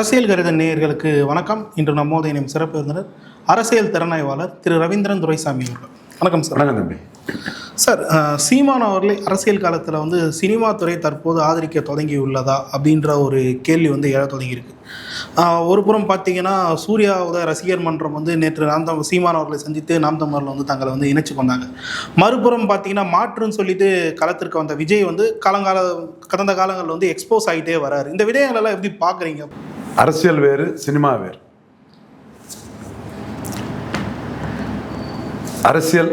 அரசியல் கருத நேயர்களுக்கு வணக்கம். இன்று நம்மோடு இணையும் சிறப்பு விருந்தினர் அரசியல் திறனாய்வாளர் திரு ரவீந்திரன் துரைசாமி அவர்கள். வணக்கம் சார். வணக்கம் தம்பி. சார் சீமான் அவர்களை அரசியல் காலத்தில் வந்து சினிமா துறை தற்போது ஆதரிக்க தொடங்கி உள்ளதா அப்படின்ற ஒரு கேள்வி வந்து எழ தொடங்கியிருக்கு. ஒரு புறம் பார்த்தீங்கன்னா சூர்யாவோட ரசிகர் மன்றம் வந்து நேற்று நாம் தம் சீமான் அவர்களை சந்தித்து நாம் தமிழரில் வந்து தங்களை வந்து இணைச்சு கொண்டாங்க. மறுபுறம் பார்த்தீங்கன்னா மாற்றுன்னு சொல்லிட்டு களத்திற்கு வந்த விஜய் வந்து காலங்கால கடந்த காலங்களில் வந்து எக்ஸ்போஸ் ஆகிட்டே வராரு. இந்த விடயங்கள் எல்லாம் எப்படி பார்க்குறீங்க அரசியல் வேறு சினிமா வேறு. அரசியல்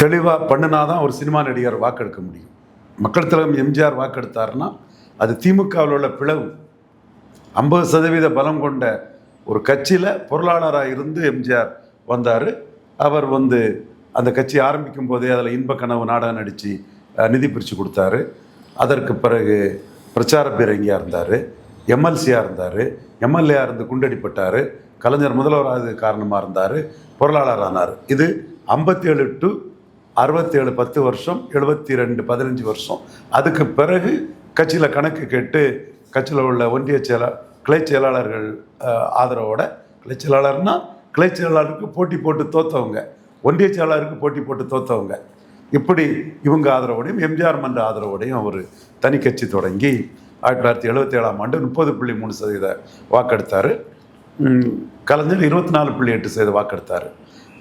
தெளிவாக பண்ணினாதான் ஒரு சினிமா நடிகர் வாக்கெடுக்க முடியும். மக்கள் தலைவர் எம்ஜிஆர் வாக்கெடுத்தாருன்னா அது திமுகவில் உள்ள பிளவு. ஐம்பது சதவீத பலம் கொண்ட ஒரு கட்சியில் பொருளாளராக இருந்து எம்ஜிஆர் வந்தார். அவர் வந்து அந்த கட்சி ஆரம்பிக்கும் போதே அதில் இன்ப கனவு நாடகம் நடித்து நிதி பிரித்து கொடுத்தாரு. அதற்கு பிறகு பிரச்சார பீரங்கியாக இருந்தார். எம்எல்சியாக இருந்தார். எம்எல்ஏயாக இருந்து குண்டடிப்பட்டார். கலைஞர் முதல்வராக காரணமாக இருந்தார். பொருளாளர் ஆனார். இது ஐம்பத்தேழு டு அறுபத்தேழு பத்து வருஷம் எழுபத்தி ரெண்டு பதினஞ்சு வருஷம். அதுக்கு பிறகு கட்சியில் கணக்கு கேட்டு கட்சியில் உள்ள ஒன்றிய செயலா கிளை செயலாளர்கள் ஆதரவோட கிளை செயலாளர்னால் கிளை செயலாளருக்கு போட்டி போட்டு தோத்தவங்க. ஒன்றிய செயலாளருக்கு போட்டி போட்டு தோத்தவங்க. இப்படி இவங்க ஆதரவோடையும் எம்ஜிஆர் மன்ற ஆதரவோடையும் அவர் தனி கட்சி தொடங்கி ஆயிரத்தி தொள்ளாயிரத்தி எழுபத்தி ஏழாம் ஆண்டு முப்பது புள்ளி மூணு சதவீத வாக்கெடுத்தார். கலைஞர் இருபத்தி நாலு புள்ளி எட்டு சதவீத வாக்கெடுத்தார்.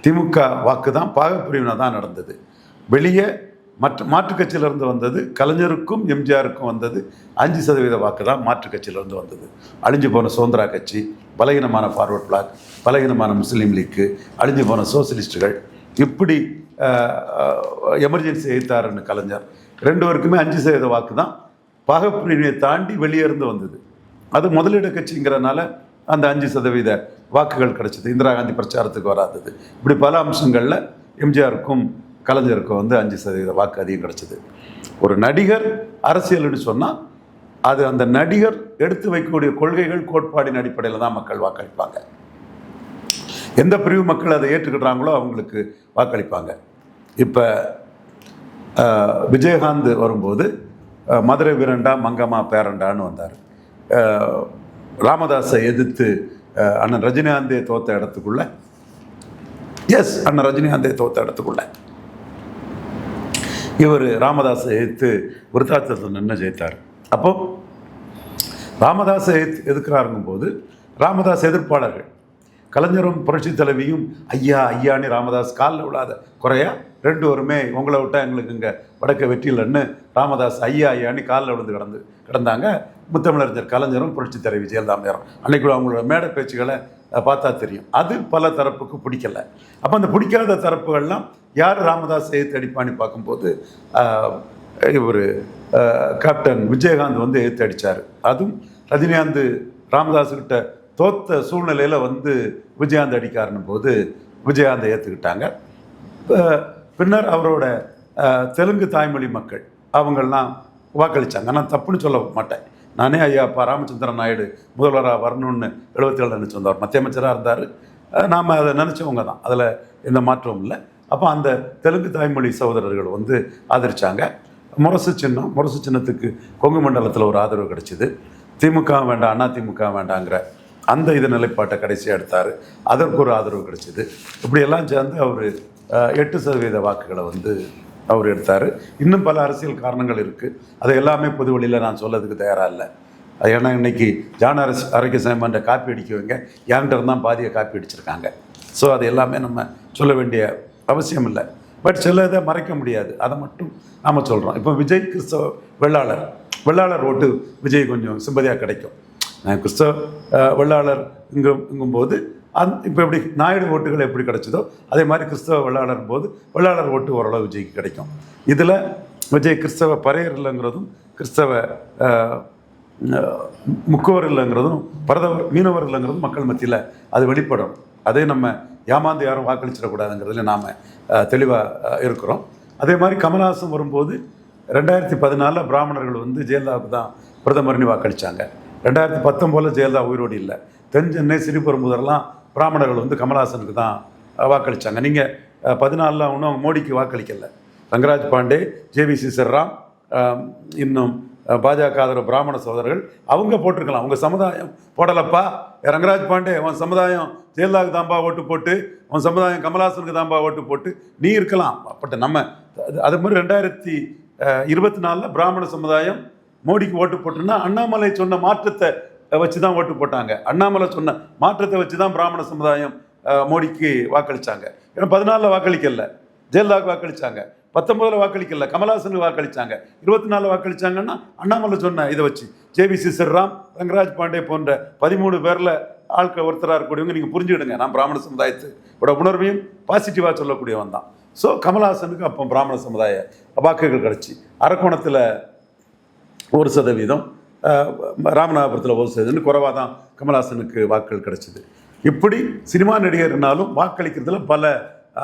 திமுக வாக்கு தான் பாகப்பிரிவினை தான் நடந்தது. வெளியே மற்ற மாற்றுக் கட்சியிலிருந்து வந்தது கலைஞருக்கும் எம்ஜிஆருக்கும் வந்தது அஞ்சு சதவீத வாக்கு தான் மாற்றுக் கட்சியிலிருந்து வந்தது. அழிஞ்சு போன சுதந்திரா கட்சி பலகீனமான ஃபார்வர்ட் பிளாக் பலகீனமான முஸ்லீம் லீக்கு அழிஞ்சு போன சோசியலிஸ்டுகள் இப்படி எமர்ஜென்சி எய்த்தாருன்னு கலைஞர். ரெண்டு பேருக்குமே அஞ்சு சதவீத வாக்கு தான் பாகப்பிரிவினையை தாண்டி வெளியே இருந்து வந்தது. அது முதலிட கட்சிங்கிறனால அந்த அஞ்சு சதவீத வாக்குகள் கிடைச்சது. இந்திரா காந்தி பிரச்சாரத்துக்கு வராதது. இப்படி பல அம்சங்களில் எம்ஜிஆருக்கும் கலைஞருக்கும் வந்து அஞ்சு சதவீத வாக்கு அதிகம் கிடைச்சது. ஒரு நடிகர் அரசியல்னு சொன்னால் அது அந்த நடிகர் எடுத்து வைக்கக்கூடிய கொள்கைகள் கோட்பாடின் அடிப்படையில் தான் மக்கள் வாக்களிப்பாங்க. எந்த பிரிவு மக்கள் அதை ஏற்றுக்கிட்டாங்களோ அவங்களுக்கு வாக்களிப்பாங்க. இப்போ விஜயகாந்த் வரும்போது மதுரை வீரண்டா மங்கம்மா பேரண்டான்னு வந்தார். ராமதாஸை எதிர்த்து அண்ணன் ரஜினிகாந்தே தோத்த இடத்துக்குள்ள எஸ் அண்ணன் ரஜினிகாந்தே தோத்த இடத்துக்குள்ள. இவர் ராமதாஸை எதிர்த்து விருத்தாச்சலத்தில் நின்று ஜெயித்தார். அப்போ ராமதாஸை எதிர்த்து எதிர்க்கிறாருங்கும் போது ராமதாஸ் எதிர்ப்பாளர்கள் கலைஞரும் புரட்சி தலைவியும் ஐயா ஐயான்னு ராமதாஸ் காலில் விடாத குறையா? ரெண்டு பேருமே உங்களை விட்டால் எங்களுக்கு இங்கே வடக்க வெற்றியில்லைன்னு ராமதாஸ் ஐயா ஐயான்னு காலில் விழுந்து கிடந்து கிடந்தாங்க. முத்தமிழறிஞர் கலைஞரும் புரட்சி தலைவி ஜெயலலிதாமையாரும். அன்னைக்கு அவங்களோட மேடை பேச்சுகளை பார்த்தா தெரியும். அது பல தரப்புக்கு பிடிக்கல. அப்போ அந்த பிடிக்காத தரப்புகள்லாம் யார் ராமதாஸ் எதிர்த்து அடிப்பான்னு பார்க்கும்போது இவர் கேப்டன் விஜயகாந்த் வந்து எதிர்த்து அடித்தார் அதுவும் ரஜினிகாந்த் ராமதாஸுக்கிட்ட தோத்த சூழ்நிலையில் வந்து விஜயகாந்த் அடிக்காருன்னும் போது விஜயகாந்தை ஏற்றுக்கிட்டாங்க பின்னர் அவரோட தெலுங்கு தாய்மொழி மக்கள் அவங்கள்லாம் வாக்களித்தாங்க நான் தப்புன்னு சொல்ல மாட்டேன். நானே ஐயா அப்பா ராமச்சந்திரன் நாயுடு முதல்வராக வரணும்னு எழுபத்தேழு நினச்சி வந்தார் மத்திய அமைச்சராக இருந்தார். நாம் அதை நினச்சவங்க தான். அதில் எந்த மாற்றமும் இல்லை. அப்போ அந்த தெலுங்கு தாய்மொழி சகோதரர்கள் வந்து ஆதரித்தாங்க முரசு சின்னம் முரசு சின்னத்துக்கு கொங்கு மண்டலத்தில் ஒரு ஆதரவு கிடைச்சிது. திமுக வேண்டாம் அண்ணா திமுக வேண்டாங்கிற அந்த இது நிலைப்பாட்டை கடைசியாக எடுத்தார். அதற்கு ஒரு ஆதரவு கிடைச்சிது. இப்படியெல்லாம் சேர்ந்து அவர் எட்டு சதவீத வாக்குகளை வந்து அவர் எடுத்தார். இன்னும் பல அரசியல் காரணங்கள் இருக்குது அதை எல்லாமே பொது வழியில் நான் சொல்லதுக்கு தயாராக இல்லை. அது ஏன்னா இன்னைக்கு ஜான அரசு ஆரோக்கிய காப்பி அடிக்குவங்க என்கிட்ட இருந்தால் பாதியை காப்பி அடிச்சிருக்காங்க. ஸோ அது எல்லாமே நம்ம சொல்ல வேண்டிய அவசியம் இல்லை. பட் சில இதை மறைக்க முடியாது. அதை மட்டும் நாம் சொல்கிறோம் இப்போ விஜய் கிறிஸ்தவ வெள்ளாளர் வெள்ளாளர் ஓட்டு விஜய் கொஞ்சம் சிம்பதியாக கிடைக்கும். கிறிஸ்தவ அஹ், வெள்ளாளர் இங்கும்போது அந் இப்போ எப்படி நாயுடு ஓட்டுகள் எப்படி கிடைச்சதோ அதே மாதிரி கிறிஸ்தவ வெள்ளாளர் போது வெள்ளாளர் ஓட்டு ஓரளவு விஜய்க்கு கிடைக்கும். இதில் விஜய் கிறிஸ்தவ பறையர் இல்லைங்கிறதும் கிறிஸ்தவ முக்குவர் முக்கோர் இல்லைங்கிறதும் பரதவர் மீனவர் இல்லைங்கிறதும் மக்கள் மத்தியில் அது வெளிப்படும். அதே நம்ம ஏமாந்து யாரும் வாக்களிச்சிடக்கூடாதுங்கிறதுல நாம் தெளிவாக இருக்கிறோம். அதே மாதிரி கமல்ஹாசன் வரும்போது ரெண்டாயிரத்தி பதினாலில் பிராமணர்கள் வந்து ஜெயலலிதாவுக்கு தான் பிரதமர்னு வாக்களித்தாங்க ரெண்டாயிரத்தி பத்தொம்போதில் ஜெயலலிதா உயிரோடு இல்லை. தென் சென்னை சிறுபெரும்புதர்லாம் பிராமணர்கள் வந்து கமல்ஹாசனுக்கு தான் வாக்களித்தாங்க நீங்கள் பதினாலில் ஒன்றும் மோடிக்கு வாக்களிக்கலை. ரங்கராஜ் பாண்டே ஜேவி சிசர்ராம் இன்னும் பாஜக ஆதரவு பிராமண சோதரர்கள் அவங்க போட்டிருக்கலாம். உங்கள் சமுதாயம் போடலப்பா. ரங்கராஜ் பாண்டே உன் சமுதாயம் ஜெயலலிதாவுக்கு தாம்பா ஓட்டு போட்டு உன் சமுதாயம் கமல்ஹாசனுக்கு தாம்பா ஓட்டு போட்டு நீ இருக்கலாம். பட் நம்ம அது- அது மாதிரி ரெண்டாயிரத்தி இருபத்தி நாலில் பிராமண சமுதாயம் மோடிக்கு ஓட்டு போட்டுன்னா அண்ணாமலை சொன்ன மாற்றத்தை வச்சு தான் ஓட்டு போட்டாங்க. அண்ணாமலை சொன்ன மாற்றத்தை வச்சு தான் பிராமண சமுதாயம் மோடிக்கு வாக்களிச்சாங்க. ஏன்னா பதினாலில் வாக்களிக்கல. ஜெயலலிதாவுக்கு வாக்களிச்சாங்க. பத்தொன்பதுல வாக்களிக்கல. கமல்ஹாசனுக்கு வாக்களிச்சாங்க. இருபத்தி நாலில் வாக்களித்தாங்கன்னா அண்ணாமலை சொன்ன இதை வச்சு ஜேபிசி சிசர்ராம் ரங்கராஜ் பாண்டே போன்ற பதிமூணு பேரில் ஆட்கள் ஒருத்தராக இருக்கக்கூடியவங்க நீங்கள் புரிஞ்சுக்கிடுங்க. நான் பிராமண சமுதாயத்தோட உணர்வையும் பாசிட்டிவாக சொல்லக்கூடியவன் தான். ஸோ கமல்ஹாசனுக்கு அப்போ பிராமண சமுதாய வாக்குகள் கிடச்சி. அரக்கோணத்தில் ஒரு சதவீதம் ராமநாதபுரத்தில் ஒரு சதவீதம் குறைவாக தான் கமல்ஹாசனுக்கு வாக்குகள் கிடைச்சிது. இப்படி சினிமா நடிகர்னாலும் வாக்களிக்கிறதுல பல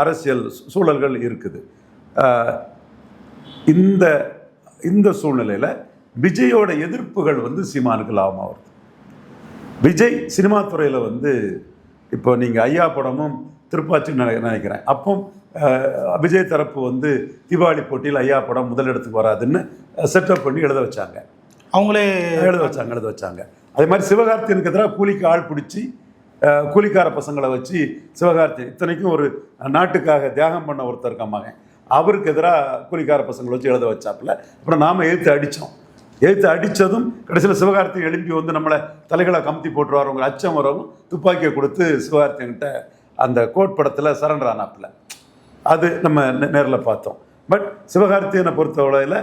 அரசியல் சூழல்கள் இருக்குது. இந்த இந்த சூழ்நிலையில் விஜயோட எதிர்ப்புகள் வந்து சீமானுக்கு லாபமாக வருது. விஜய் சினிமா துறையில் வந்து இப்போ நீங்கள் ஐயா படமும் திருப்பாச்சின்னு நினை நினைக்கிறேன். அப்போ விஜய் தரப்பு வந்து தீபாவளி போட்டியில் ஐயா படம் முதலிடத்துக்கு வராதுன்னு செட்டப் பண்ணி எழுத வச்சாங்க. அவங்களே எழுத வச்சாங்க எழுத வச்சாங்க. அதே மாதிரி சிவகார்த்தியனுக்கு எதிராக கூலிக்கு ஆள் பிடிச்சி கூலிக்கார பசங்களை வச்சு சிவகார்த்தி இத்தனைக்கும் ஒரு நாட்டுக்காக தியாகம் பண்ண ஒருத்தர் இருக்க மகன். அவருக்கு எதிராக கூலிக்கார பசங்களை வச்சு எழுத வச்சாப்புல. அப்புறம் நாம் எழுத்து அடித்தோம் எழுத்து அடித்ததும் கடைசியில் சிவகார்த்தி எழும்பி வந்து நம்மளை தலைகளை கமுத்தி போட்டுருவார் உங்க அச்சம் வரவும் துப்பாக்கியை கொடுத்து சிவகார்த்தியன்கிட்ட அந்த கோட் படத்தில் சரண்டர் ஆனாப்புல. அது நம்ம நேரில் பார்த்தோம். பட் சிவகார்த்தியனை பொறுத்தவரையில்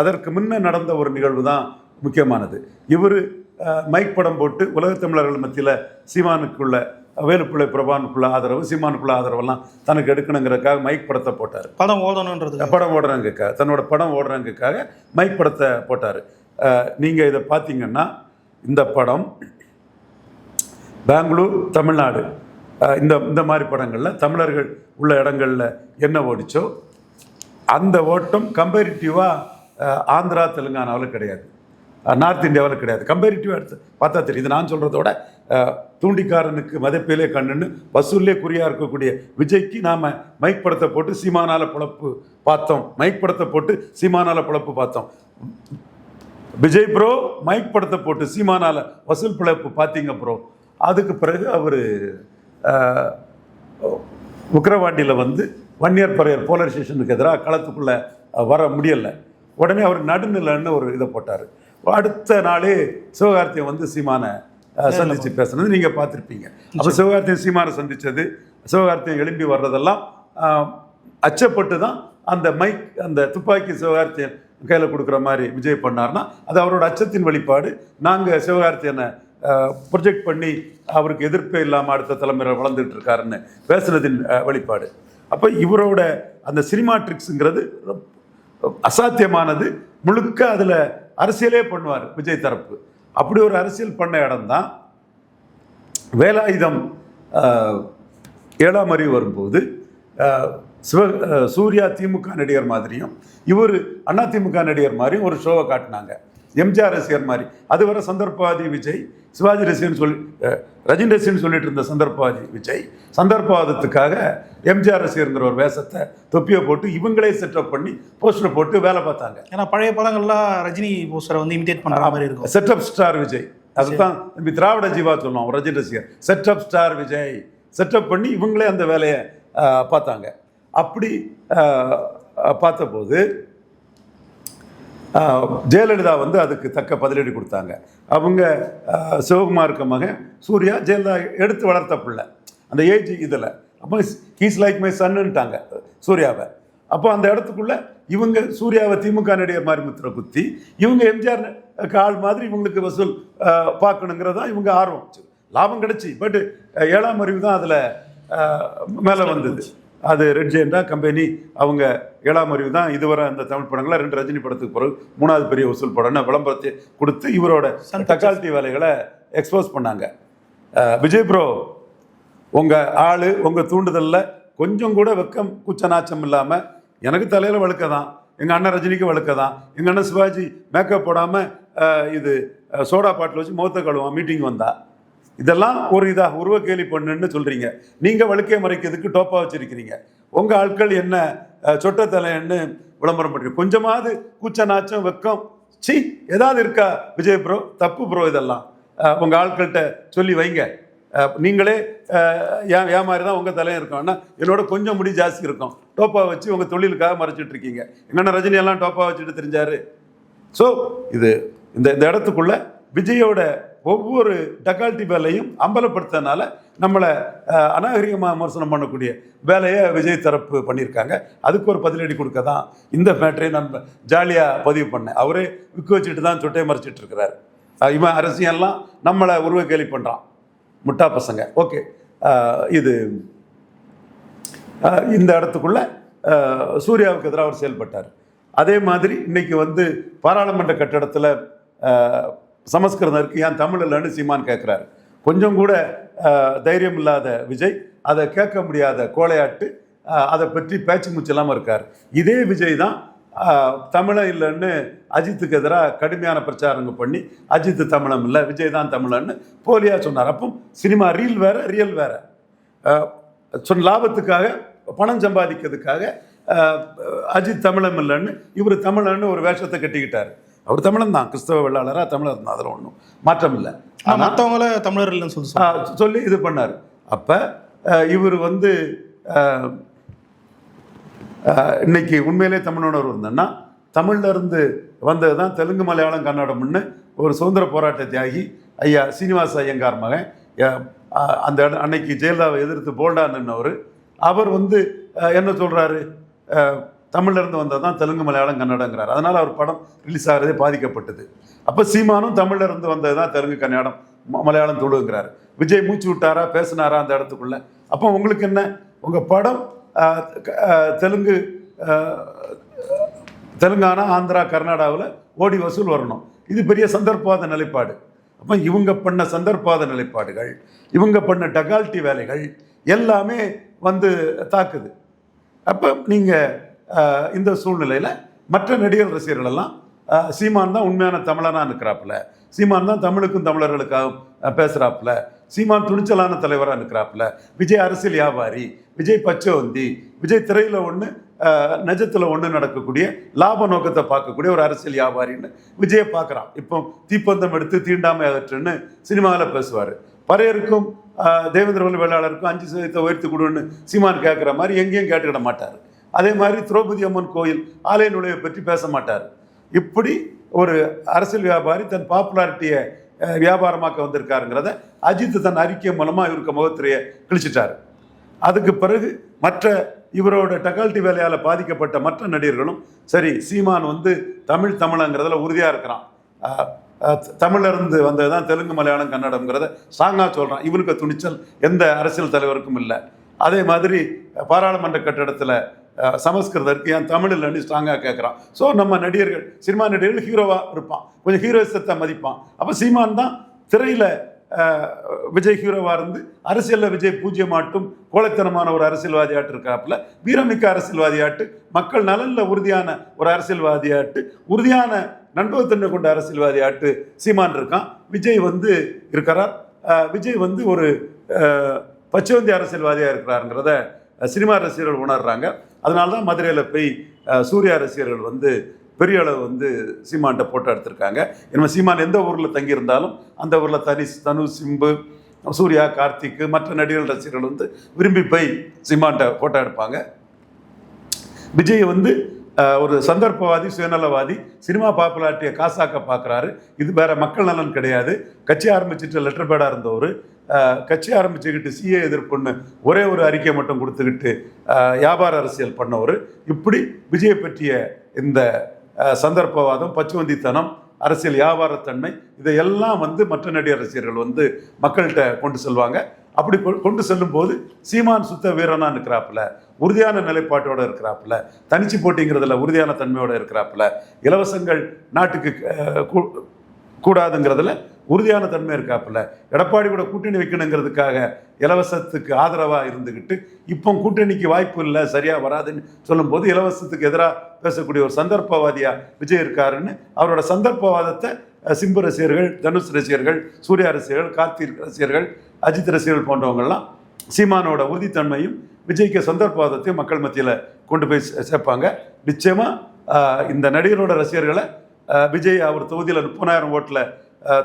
அதற்கு முன்ன நடந்த ஒரு நிகழ்வு தான் முக்கியமானது. இவர் மைக் படம் போட்டு உலகத் தமிழர்கள் மத்தியில் சீமானுக்குள்ள வேலுப்பிள்ளை பிரபானுக்குள்ள ஆதரவு சீமானுக்குள்ள ஆதரவெல்லாம் தனக்கு எடுக்கணுங்கிறதுக்காக மைக் படத்தை போட்டார். படம் ஓடணுன்றதுக்கு படம் ஓடுறதுக்காக தன்னோட படம் ஓடுறதுக்காக மைக் படத்தை போட்டார். நீங்கள் இதை பார்த்தீங்கன்னா இந்த படம் பெங்களூர் தமிழ்நாடு இந்த இந்த மாதிரி படங்களில் தமிழர்கள் உள்ள இடங்களில் என்ன ஓடிச்சோ அந்த ஓட்டம் கம்பேரிட்டிவாக ஆந்திரா தெலுங்கானாவில் கிடையாது. நார்த் இந்தியாவில் கிடையாது. கம்பேரிட்டிவாக எடுத்து பார்த்தா தெரியும். இது நான் சொல்கிறதோட தூண்டிக்காரனுக்கு மதப்பேலே கண்ணுன்னு வசூல்லே குறியாக இருக்கக்கூடிய விஜய்க்கு நாம் மைக் படத்தை போட்டு சீமானால பிழப்பு பார்த்தோம். மைக் படத்தை போட்டு சீமானால பிழப்பு பார்த்தோம். விஜய் ப்ரோ மைக் படத்தை போட்டு சீமானால வசூல் பிழப்பு பார்த்தீங்க ப்ரோ அதுக்கு பிறகு அவர் விக்கிரவாண்டியில் வந்து ஒன் இயர் பரையர் போலரைசேஷனுக்கு எதிராக களத்துக்குள்ளே வர முடியலை. உடனே அவர் நடுநிலைன்னு ஒரு இதை போட்டார். அடுத்த நாளே சிவகார்த்தியை வந்து சீமானை சந்திச்சு பேசுனது நீங்கள் பார்த்துருப்பீங்க. அப்போ சிவகார்த்தியை சீமானை சந்திச்சது சிவகார்த்தியை எழும்பி வர்றதெல்லாம் அச்சப்பட்டு தான் அந்த மைக் அந்த துப்பாக்கி சிவகார்த்தியன் கையில் கொடுக்குற மாதிரி விஜய் பண்ணார்னா அது அவரோட அச்சத்தின் வெளிப்பாடு. நாங்கள் சிவகார்த்தியனை ப்ரொஜெக்ட் பண்ணி அவருக்கு எதிர்ப்பே இல்லாமல் அடுத்த தலைமுறை வளர்ந்துட்டு இருக்காருன்னு பேசுனதின் வெளிப்பாடு. அப்போ இவரோட அந்த சினிமா ட்ரிக்ஸுங்கிறது அசாத்தியமானது. முழுக்க அதில் அரசியலே பண்ணுவார் விஜய் தரப்பு. அப்படி ஒரு அரசியல் பண்ண இடம்தான் வேலாயுதம் ஏழாம் அறிவு வரும்போது சிவ சூர்யா திமுக நடிகர் மாதிரியும் இவர் அண்ணா திமுக நடிகர் மாதிரியும் ஒரு ஷோவை காட்டினாங்க. எம்ஜிஆர் ரசிகர் மாதிரி. அதுவரை சந்தர்ப்பவாதி விஜய் சிவாஜி ரசிகன் சொல்லி ரஜினி ரசிகன் சொல்லிட்டு இருந்த சந்தர்ப்பவாதி விஜய் சந்தர்ப்பவாதத்துக்காக எம்ஜிஆர் ரசிகருங்கிற ஒரு வேஷத்தை தொப்பியை போட்டு இவங்களே செட்டப் பண்ணி போஸ்டர் போட்டு வேலை பார்த்தாங்க. ஏன்னா பழைய படங்கள்லாம் ரஜினி போஸ்டரை வந்து இமிடேட் பண்ற மாதிரி இருக்கும். Setup star Vijay. அதுதான் தம்பி திராவிட ஜீவா சொல்லுவோம் ரஜினி ரசிகர். Setup star Vijay. செட்டப் பண்ணி இவங்களே அந்த வேலையை பார்த்தாங்க. அப்படி பார்த்தபோது ஜெயலலிதா வந்து அதுக்கு தக்க பதிலடி கொடுத்தாங்க. அவங்க சிவகுமாருக்கு மகன் சூர்யா ஜெயலலிதா எடுத்து வளர்த்த பிள்ளை. அந்த ஏஜ் இதில். அப்போ ஹீஸ் லைக் மை சன்னுன்ட்டாங்க சூர்யாவை. அப்போ அந்த இடத்துக்குள்ள இவங்க சூர்யாவை திமுக நடிகர் மாரிமுத்திர குத்தி இவங்க எம்ஜிஆர் ஆள் மாதிரி இவங்களுக்கு வசூல் ஆஹ், பார்க்கணுங்கிறது தான் இவங்க ஆர்வம். லாபம் கிடச்சி பட் ஏழாம் அறிவு தான் அதில் மேலே வந்தது. அது ரெட் ஜெயண்டா கம்பெனி அவங்க ஏழாம் அறிவு தான் இதுவரை அந்த தமிழ் படங்களை ரெண்டு ரஜினி படத்துக்கு பிறகு மூணாவது பெரிய வசூல் படம்னு விளம்பரத்தை கொடுத்து இவரோட தக்காளி வேலைகளை எக்ஸ்போஸ் பண்ணாங்க. விஜய் ப்ரோ உங்கள் ஆள் உங்கள் தூண்டுதலில் கொஞ்சம் கூட வெக்கம் கூச்ச நாச்சம் இல்லாமல் எனக்கு தலையில் வழுக்க தான் எங்கள் அண்ணன் ரஜினிக்கு வழுக்க தான் எங்கள் அண்ணன் சிவாஜி மேக்கப் போடாமல் இது சோடா பாட்டில் வச்சு முகத்தை கழுவான் மீட்டிங் வந்தா. இதெல்லாம் ஒரு இதாக உருவ கேலி பண்ணுன்னு சொல்கிறீங்க நீங்கள் வழுக்கை மறைக்கிறதுக்கு டோப்பா வச்சுருக்கிறீங்க. உங்கள் ஆட்கள் என்ன சொட்ட தலைன்னு விளம்பரம் பண்ணுறீங்க கொஞ்சமாவது கூச்ச நாச்சம் வெக்கம் சி ஏதாவது இருக்கா விஜய் ப்ரோ? தப்பு ப்ரோ இதெல்லாம். உங்கள் ஆட்கள்கிட்ட சொல்லி வைங்க. நீங்களே ஏ ஏன் ஏன் மாதிரி தான் உங்கள் தலையும் இருக்கும். ஆனால் என்னோட கொஞ்சம் முடி ஜாஸ்தி இருக்கும். டோப்பா வச்சு உங்கள் தொழிலுக்காக மறைச்சிட்டு இருக்கீங்க என்னென்ன ரஜினி எல்லாம் டோப்பா வச்சுட்டு தெரிஞ்சாரு? ஸோ இது இந்த இந்த இடத்துக்குள்ள விஜயோட ஒவ்வொரு டக்கால்ட்டி வேலையும் அம்பலப்படுத்தனால நம்மளை அநாகரிகமாக விமர்சனம் பண்ணக்கூடிய வேலையை விஜய் தரப்பு பண்ணியிருக்காங்க. அதுக்கு ஒரு பதிலடி கொடுக்க தான் இந்த மேட்டரை நான் ஜாலியாக பதிவு பண்ணேன். அவரே விக்கு வச்சுட்டு தான் சொட்டையை மறைச்சிட்டு இருக்கிறார். இவன் அரசியல்லாம் நம்மளை உருவ கேலி பண்ணுறான் முட்டா பசங்க. ஓகே. இது இந்த இடத்துக்குள்ள சூர்யாவுக்கு எதிராக அவர் செயல்பட்டார். அதே மாதிரி இன்னைக்கு வந்து பாராளுமன்ற கட்டடத்தில் சமஸ்கிருதம் இருக்குது ஏன் தமிழ் இல்லைன்னு சீமான் கேட்குறாரு கொஞ்சம் கூட தைரியம் இல்லாத விஜய் அதை கேட்க முடியாத கோழையாட்டு அதை பற்றி பேச்சு மூச்சு இல்லாமல் இருக்கார். இதே விஜய் தான் தமிழம் தமிழன் இல்லைன்னு அஜித்துக்கு எதிராக கடுமையான பிரச்சாரங்கள் பண்ணி அஜித் தமிழம் இல்லை விஜய் தான் தமிழன்னு போலியாக சொன்னார். அப்போ சினிமா ரீல் வேற ரியல் வேற. சொன் சொன்ன லாபத்துக்காக பணம் சம்பாதிக்கிறதுக்காக அஜித் தமிழம் இல்லைன்னு இவர் தமிழன்னு ஒரு வேஷத்தை கட்டிக்கிட்டார். அவர் தமிழன் தான் கிறிஸ்தவ வெள்ளாளராக தமிழர் தான் அதில் ஒன்றும் மாற்றம் இல்லை மற்றவங்கள தமிழர் இல்லைன்னு சொல்லி சொல்லி. இது பண்ணார். அப்போ இவர் வந்து இன்னைக்கு உண்மையிலே தமிழ் உணர்வு இருந்தேன்னா தமிழ்ல இருந்து வந்தது தான் தெலுங்கு மலையாளம் கன்னடம்னு ஒரு சுதந்திர போராட்ட தியாகி ஐயா சீனிவாச ஐயங்கார் மகன். அந்த அன்னைக்கு ஜெயலலிதாவை எதிர்த்து போல்டா நின்னவர். அவர் வந்து என்ன சொல்றாரு? தமிழ்லேருந்து இருந்து வந்தது தான் தெலுங்கு மலையாளம் கன்னடங்கிறார். அதனால் அவர் படம் ரிலீஸ் ஆகிறதே பாதிக்கப்பட்டது. அப்போ சீமானும் தமிழ்லேருந்து வந்தது தான் தெலுங்கு கன்னடம் மலையாளம் தொழுங்கிறார் விஜய் மூச்சு விட்டாரா பேசினாரா அந்த இடத்துக்குள்ள? அப்போ உங்களுக்கு என்ன? உங்கள் படம் தெலுங்கு தெலுங்கானா ஆந்திரா கர்நாடகாவில் ஓடி வசூல் வரணும். இது பெரிய சந்தர்ப்பவாத நிலைப்பாடு. அப்போ இவங்க பண்ண சந்தர்ப்பவாத நிலைப்பாடுகள் இவங்க பண்ண டகால்ட்டி வேலைகள் எல்லாமே வந்து தாக்குது. அப்போ நீங்கள் இந்த சூழ்நிலையில் மற்ற நடிகர் ரசிகர்கள் எல்லாம் சீமான் தான் உண்மையான தமிழனாக இருக்கிறாப்புல சீமான் தான் தமிழுக்கும் தமிழர்களுக்காகவும் பேசுகிறாப்புல சீமான் துணிச்சலான தலைவராக இருக்கிறாப்புல விஜய் அரசியல் வியாபாரி விஜய் பச்சவந்தி விஜய் திரையில் ஒன்று நிஜத்தில் ஒன்று நடக்கக்கூடிய லாப நோக்கத்தை பார்க்கக்கூடிய ஒரு அரசியல் வியாபாரின்னு விஜயை பார்க்குறான். இப்போ தீப்பந்தம் எடுத்து தீண்டாமை அகற்றுன்னு சினிமாவில் பேசுவார். பறையருக்கும் அஹ், வேளாளருக்கும் அஞ்சு சதவீதத்தை உயர்த்தி கொடுன்னு சீமான் கேட்குற மாதிரி எங்கேயும் கேட்டுக்கிட மாட்டார். அதே மாதிரி திரௌபதி அம்மன் கோயில் ஆலய நுழைவை பற்றி பேச மாட்டார் இப்படி ஒரு அரசியல் வியாபாரி தன் பாப்புலாரிட்டியை வியாபாரமாக்க வந்திருக்காருங்கிறத அஜித் தன் அறிக்கை மூலமாக இவருக்கு முகத்திரையை கிழிச்சிட்டார். அதுக்கு பிறகு மற்ற இவரோட டெக்கால்ட்டி வேலையால் பாதிக்கப்பட்ட மற்ற நடிகர்களும் சரி சீமான் வந்து தமிழ் தமிழங்கிறதுல உறுதியாக இருக்கிறான். தமிழிலிருந்து இருந்து வந்தது தான் தெலுங்கு மலையாளம் கன்னடம்ங்கிறத ஸ்ட்ராங்காக சொல்கிறான் இவனுக்கு துணிச்சல் எந்த அரசியல் தலைவருக்கும் இல்லை. அதே மாதிரி பாராளுமன்ற கட்டடத்தில் சமஸ்கிருதம் இருக்கு ஏன் தமிழ் இல்லைன்னு ஸ்ட்ராங்காக கேட்குறான் ஸோ நம்ம நடிகர்கள் சினிமா நடிகர்கள் ஹீரோவாக இருப்பான். கொஞ்சம் ஹீரோயிசத்தை மதிப்பான். அப்போ சீமான் தான் திரையில் விஜய் ஹீரோவாக இருந்து அரசியலில் விஜய் பூஜ்யமாட்டும் கோழைத்தனமான ஒரு அரசியல்வாதியாட்டு இருக்காப்புல. வீரமிக்க அரசியல்வாதியாட்டு மக்கள் நலனில் உறுதியான ஒரு அரசியல்வாதியாட்டு உறுதியான நண்பகத்தன்மை கொண்ட அரசியல்வாதியாட்டு சீமான் இருக்கான். விஜய் வந்து இருக்கிறார். விஜய் வந்து ஒரு அஹ், பச்சைவந்தி அரசியல்வாதியாக இருக்கிறாருங்கிறத சினிமா ரசிகர்கள் உணர்றாங்க. அதனால தான் மதுரையில் போய் சூர்யா ரசிகர்கள் வந்து பெரிய அளவு வந்து சீமான்ட்ட ஃபோட்டோ எடுத்திருக்காங்க. ஏன்னா சீமான் எந்த ஊரில் தங்கியிருந்தாலும் அந்த ஊரில் தனி தனு சிம்பு சூர்யா கார்த்திக் மற்ற நடிகர்கள் ரசிகர்கள் வந்து விரும்பி போய் சீமான்ட்ட ஃபோட்டோ எடுப்பாங்க. விஜய் வந்து ஒரு சந்தர்ப்பவாதி சுயநலவாதி சினிமா பாப்புலாரிட்டியை காசாக்க பார்க்குறாரு இது வேற மக்கள் நலன் கிடையாது. கட்சி ஆரம்பிச்சுட்டு லெட்டர் பேடாக இருந்தவர். கட்சி ஆரம்பிச்சுக்கிட்டு சிஏ எதிர்ப்புன்னு ஒரே ஒரு அறிக்கை மட்டும் கொடுத்துக்கிட்டு வியாபார அரசியல் பண்ணவர். இப்படி விஜயை பற்றிய இந்த சந்தர்ப்பவாதம் பச்சுவந்தித்தனம் அரசியல் வியாபாரத்தன்மை இதையெல்லாம் வந்து மற்ற நடிகர் ரசிகர்கள் வந்து மக்கள்கிட்ட கொண்டு செல்வாங்க. அப்படி கொ- கொண்டு செல்லும்போது சீமான் சுத்த வீரனா இருக்கிறாப்புல உறுதியான நிலைப்பாட்டோட இருக்கிறாப்புல தனிச்சு போட்டிங்கிறதுல உறுதியான தன்மையோட இருக்கிறாப்புல இலவசங்கள் நாட்டுக்கு கூ- கூடாதுங்கிறதுல உறுதியான தன்மை இருக்காப்புல. எடப்பாடி கூட கூட்டணி வைக்கணுங்கிறதுக்காக இலவசத்துக்கு ஆதரவாக இருந்துக்கிட்டு இப்போ கூட்டணிக்கு வாய்ப்பு இல்லை சரியாக வராதுன்னு சொல்லும்போது இலவசத்துக்கு எதிராக பேசக்கூடிய ஒரு சந்தர்ப்பவாதியாக விஜய் இருக்காருன்னு அவரோட சந்தர்ப்பவாதத்தை சிம்பு ரசிகர்கள் தனுஷ் ரசிகர்கள் சூர்யா ரசிகர்கள் கார்த்திக் ரசிகர்கள் அஜித் ரசிகர்கள் போன்றவங்கள்லாம் சீமானோட உறுதித்தன்மையும் விஜய்க்கு சந்தர்ப்பவாதத்தையும் மக்கள் மத்தியில் கொண்டு போய் சே- சேர்ப்பாங்க. நிச்சயமாக இந்த நடிகரோட ரசிகர்களை விஜய் அவர் தொகுதியில் முப்பதாயிரம் ஓட்டில்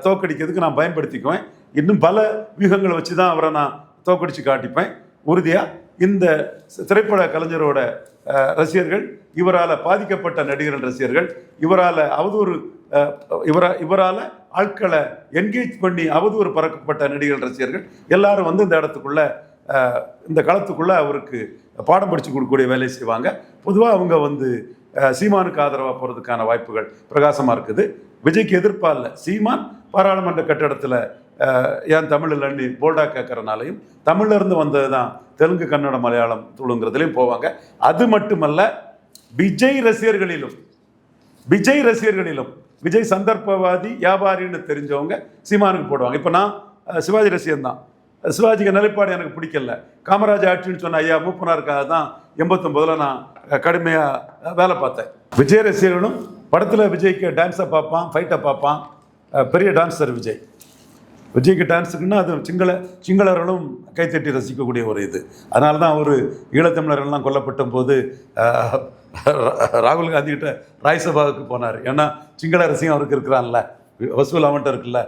தோக்கடிக்கிறதுக்கு நான் பயன்படுத்திக்குவேன். இன்னும் பல வியூகங்களை வச்சு தான் அவரை நான் தோக்கடிச்சு காட்டிப்பேன். உறுதியாக இந்த திரைப்பட கலைஞரோட ரசிகர்கள் இவரால் பாதிக்கப்பட்ட நடிகர்கள் ரசிகர்கள் இவரால் அவதூறு இவரா இவரால் ஆட்களை என்கேஜ் பண்ணி அவதூறு பறக்கப்பட்ட நடிகர்கள் ரசிகர்கள் எல்லாரும் வந்து இந்த இடத்துக்குள்ள இந்த களத்துக்குள்ளே அவருக்கு பாடம் படித்து கொடுக்கக்கூடிய வேலையை செய்வாங்க. பொதுவாக அவங்க வந்து சீமானுக்கு ஆதரவாக போகிறதுக்கான வாய்ப்புகள் பிரகாசமாக இருக்குது. விஜய்க்கு எதிர்ப்பா இல்லை சீமான் பாராளுமன்ற கட்டடத்தில் ஏன் தமிழ் இல்லைன்னு போல்டாக கேட்குறனாலையும் தமிழ்லேருந்து வந்தது தான் தெலுங்கு கன்னடம் மலையாளம் துளுங்கிறதுலையும் போவாங்க. அது மட்டுமல்ல விஜய் ரசிகர்களிலும் விஜய் ரசிகர்களிலும் விஜய் சந்தர்ப்பவாதி வியாபாரின்னு தெரிஞ்சவங்க சீமானுக்கு போடுவாங்க. இப்போ நான் சிவாஜி ரசிகன் தான் சிவாஜிக்கு நிலைப்பாடு எனக்கு பிடிக்கல. காமராஜ் ஆட்சின்னு சொன்ன ஐயா மூப்பனாருக்காக தான் எண்பத்தொம்போதில் நான் கடுமையாக வேலை பார்த்தேன். விஜய் ரசிகர்களும் படத்தில் விஜய்க்கு டான்ஸை பார்ப்பான் ஃபைட்டை பார்ப்பான். பெரிய டான்ஸர் விஜய். விஜய்க்கு டான்ஸுக்குன்னா அது சிங்கள சிங்களர்களும் கைத்தட்டி ரசிக்கக்கூடிய ஒரு இது. அதனால தான் அவர் ஈழத்தமிழர்கள்லாம் கொல்லப்பட்ட போது ராகுல் காந்தி கிட்ட ராய்சபாவுக்கு போனார். ஏன்னா சிங்கள ரசிகம் அவருக்கு இருக்கிறான்ல. வசூல் அவன்கிட்ட இருக்குல்ல.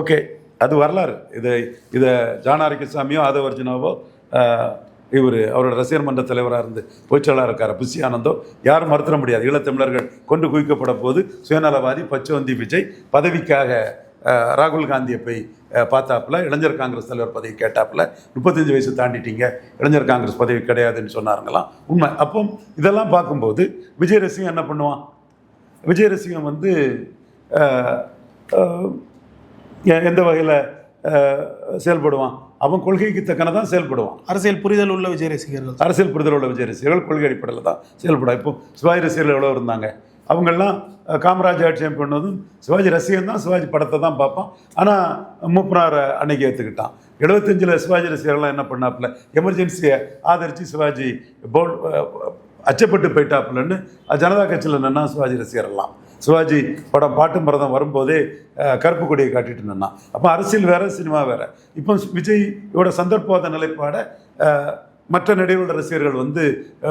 ஓகே அது வரலாறு. இதை இதை ஜானாரிக்கசாமியோ ஆதவர்ஜனாவோ இவர் அவரோட ரசிகர் மன்ற தலைவராக இருந்து பொய்ச்சலாக இருக்கார் புஷி ஆனந்தோ யாரும் மறுத்திட முடியாது. ஈழத்தமிழர்கள் கொண்டு குவிக்கப்பட போது சுயநலவாதி பச்சவந்தி விஜய் பதவிக்காக ராகுல் காந்தியை போய் பார்த்தாப்புல இளைஞர் காங்கிரஸ் தலைவர் பதவி கேட்டாப்புல முப்பத்தஞ்சு வயசு தாண்டிட்டீங்க இளைஞர் காங்கிரஸ் பதவி கிடையாதுன்னு சொன்னாருங்களாம். உண்மை. அப்போ இதெல்லாம் பார்க்கும்போது விஜய் ரசிகம் என்ன பண்ணுவான்? விஜய் ரசிகம் வந்து எந்த வகையில் செயல்படுவான்? அவன் கொள்கைக்கு தக்கன தான் செயல்படுவான். அரசியல் புரிதல் உள்ள விஜய் ரசிகர்கள் அரசியல் புரிதல் உள்ள விஜய் ரசிகர்கள் கொள்கை அடிப்படையில் தான் செயல்படும் இப்போ சிவாஜி ரசிகர்கள் எவ்வளோ இருந்தாங்க? அவங்கெல்லாம் காமராஜ் ஆட்சியம் பண்ணதும் சிவாஜி ரசிகன் தான் சிவாஜி படத்தை தான் பார்ப்பான். ஆனால் மூப்பனாரை அன்னைக்கு ஏற்றுக்கிட்டான் எழுபத்தஞ்சில் சிவாஜி ரசிகர்கள்லாம் என்ன பண்ணாப்புல? எமர்ஜென்சியை ஆதரித்து சிவாஜி போல் அச்சப்பட்டு போயிட்டாப்புலன்னு ஜனதா கட்சியில் நின்னா சிவாஜி ரசிகர்லாம் சிவாஜி படம் பாட்டும் பரதம் வரும்போதே கருப்பு கொடியை காட்டிட்டு இருந்தான் அப்போ அரசியல் வேற சினிமா வேற. இப்போ விஜயோட சந்தர்ப்பவாத நிலைப்பாடை மற்ற நடிகர்களோட ரசிகர்கள் வந்து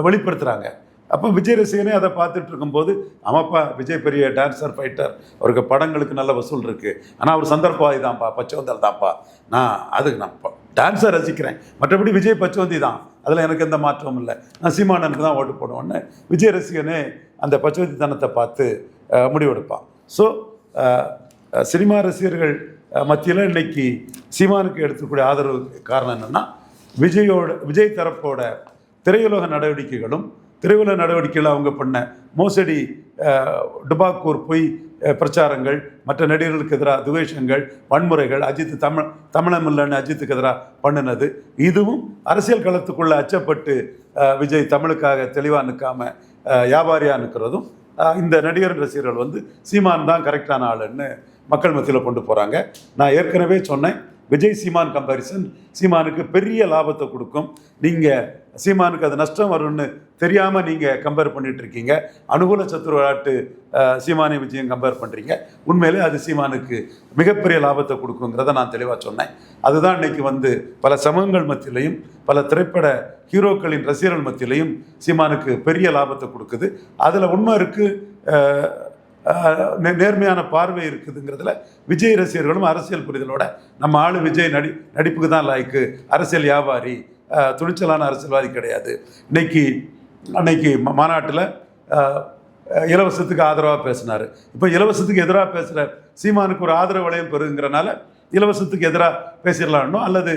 வெளிப்படுத்துகிறாங்க அப்போ விஜய் ரசிகனே அதை பார்த்துட்டு இருக்கும்போது ஆமாப்பா விஜய் பெரிய டான்ஸர் ஃபைட்டர் அவருக்கு படங்களுக்கு நல்ல வசூல் இருக்குது ஆனால் அவர் சந்தர்ப்பவாதி தான்ப்பா பச்சவந்தல் தான்ப்பா நான் அதுக்கு நான் டான்ஸை ரசிக்கிறேன். மற்றபடி விஜய் பச்சவந்தி தான் அதில் எனக்கு எந்த மாற்றமும் இல்லை. நான் சீமானனுக்கு தான் ஓட்டு போடுவேன்னு விஜய் ரசிகனே அந்த பச்சவந்தித்தனத்தை பார்த்து முடிவெடுப்பான். ஸோ சினிமா ரசிகர்கள் மத்தியில் இன்னைக்கு சீமானுக்கு எடுத்துக்கூடிய ஆதரவு காரணம் என்னென்னா விஜயோட விஜய் தரப்போட திரையுலக நடவடிக்கைகளும் திரையுலக நடவடிக்கைகள் அவங்க பண்ண மோசடி டுபாக்கூர் பொய் பிரச்சாரங்கள் மற்ற நடிகர்களுக்கு எதிராக துவேஷங்கள் வன்முறைகள் அஜித் தமிழ் தமிழமில்லன்னு அஜித்துக்கு எதிராக பண்ணினது. இதுவும் அரசியல் களத்துக்குள்ளே அச்சப்பட்டு விஜய் தமிழுக்காக தெளிவாக நிற்காம வியாபாரியாக நிற்கிறதும் இந்த நடிகர் ரசிகர்கள் வந்து சீமான் தான் கரெக்டான ஆளுன்னு மக்கள் மத்தியில் கொண்டு போகிறாங்க நான் ஏற்கனவே சொன்னேன் விஜய் சீமான் கம்பாரிசன் சீமானுக்கு பெரிய லாபத்தை கொடுக்கும். நீங்கள் சீமானுக்கு அது நஷ்டம் வரும்னு தெரியாமல் நீங்கள் கம்பேர் பண்ணிட்டு இருக்கீங்க அனுகூல சத்துரு விளையாட்டு சீமானை விஜயம் கம்பேர் பண்ணுறீங்க உண்மையிலே அது சீமானுக்கு மிகப்பெரிய லாபத்தை கொடுக்குங்கிறத நான் தெளிவாக சொன்னேன். அதுதான் இன்னைக்கு வந்து பல சமூகங்கள் மத்தியிலையும் பல திரைப்பட ஹீரோக்களின் ரசிகர்கள் மத்தியிலையும் சீமானுக்கு பெரிய லாபத்தை கொடுக்குது. அதில் உண்மை இருக்குது நேர்மையான பார்வை இருக்குதுங்கிறதுல விஜய் ரசிகர்களும் அரசியல் புரிதலோட நம்ம ஆளு விஜய் நடி நடிப்புக்கு தான் லாய்க்கு. அரசியல் வியாபாரி துணிச்சலான அரசியல்வாதி கிடையாது. இன்னைக்கு அன்னைக்கு மாநாட்டில் இலவசத்துக்கு ஆதரவாக பேசினார். இப்போ இலவசத்துக்கு எதிராக பேசுகிற சீமானுக்கு ஒரு ஆதரவு வளையம் பெறுங்கிறனால இலவசத்துக்கு எதிராக பேசிடலாம்னோ அல்லது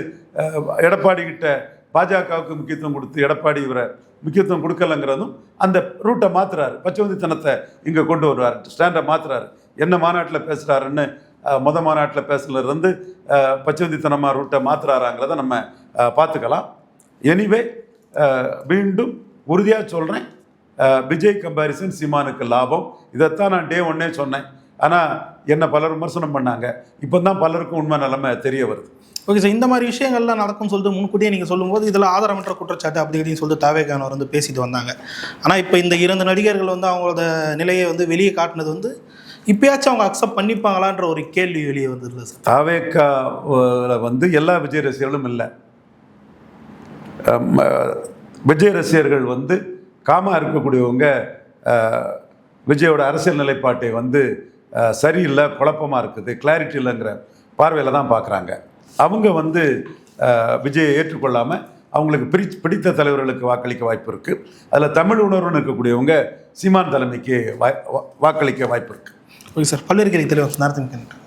எடப்பாடி கிட்ட பாஜகவுக்கு முக்கியத்துவம் கொடுத்து எடப்பாடி இவரை முக்கியத்துவம் கொடுக்கலங்கிறதும் அந்த ரூட்டை மாற்றுறாரு பச்சவந்தித்தனத்தை இங்கே கொண்டு வருவார். ஸ்டாண்டை மாற்றுறாரு என்ன மாநாட்டில் பேசுகிறாருன்னு மொத மாநாட்டில் பேசுனதுலேருந்து பச்சவந்தித்தனமாக ரூட்டை மாற்றுறாராங்கிறத நம்ம பார்த்துக்கலாம். எனிவே மீண்டும் உறுதியாக சொல்கிறேன் விஜய் கம்பாரிசன் சீமானுக்கு லாபம். இதைத்தான் நான் டே ஒன்னே சொன்னேன். ஆனால் என்ன பலர் விமர்சனம் பண்ணாங்க. இப்போ தான் பலருக்கும் உண்மை நிலைமை தெரிய வருது. ஓகே சார் இந்த மாதிரி விஷயங்கள்லாம் நடக்கும்னு சொல்லிட்டு முன்கூட்டியே நீங்கள் சொல்லும்போது இதில் ஆதாரமற்ற குற்றச்சாட்டு அப்படி இப்படின்னு சொல்லிட்டு தாவேகானவர் வந்து பேசிட்டு வந்தாங்க. ஆனால் இப்போ இந்த இரண்டு நடிகர்கள் வந்து அவங்களோட நிலையை வந்து வெளியே காட்டினது வந்து இப்பயாச்சும் அவங்க அக்செப்ட் பண்ணிப்பாங்களான்ற ஒரு கேள்வி வெளியே வந்ததுல சார் தாவேக்காவில் வந்து எல்லா விஜய் ரசிகர்களும் இல்லை. விஜய் ரசிகர்கள் வந்து காமா இருக்கக்கூடியவங்க விஜயோட அரசியல் நிலைப்பாட்டை வந்து சரியில்லை குழப்பமாக இருக்குது கிளாரிட்டி இல்லைங்கிற பார்வையில் தான் பார்க்குறாங்க. அவங்க வந்து விஜயை ஏற்றுக்கொள்ளாமல் அவங்களுக்கு பிரி பிடித்த தலைவர்களுக்கு வாக்களிக்க வாய்ப்பு இருக்குது அதில் தமிழ் உணர்வுன்னு இருக்கக்கூடியவங்க சீமான் தலைமைக்கு வாய் வா- வாக்களிக்க வாய்ப்பு இருக்குது ஓகே சார். பல்வேறு கேள்வி தெளிவாக நேரத்துக்கு நன்றி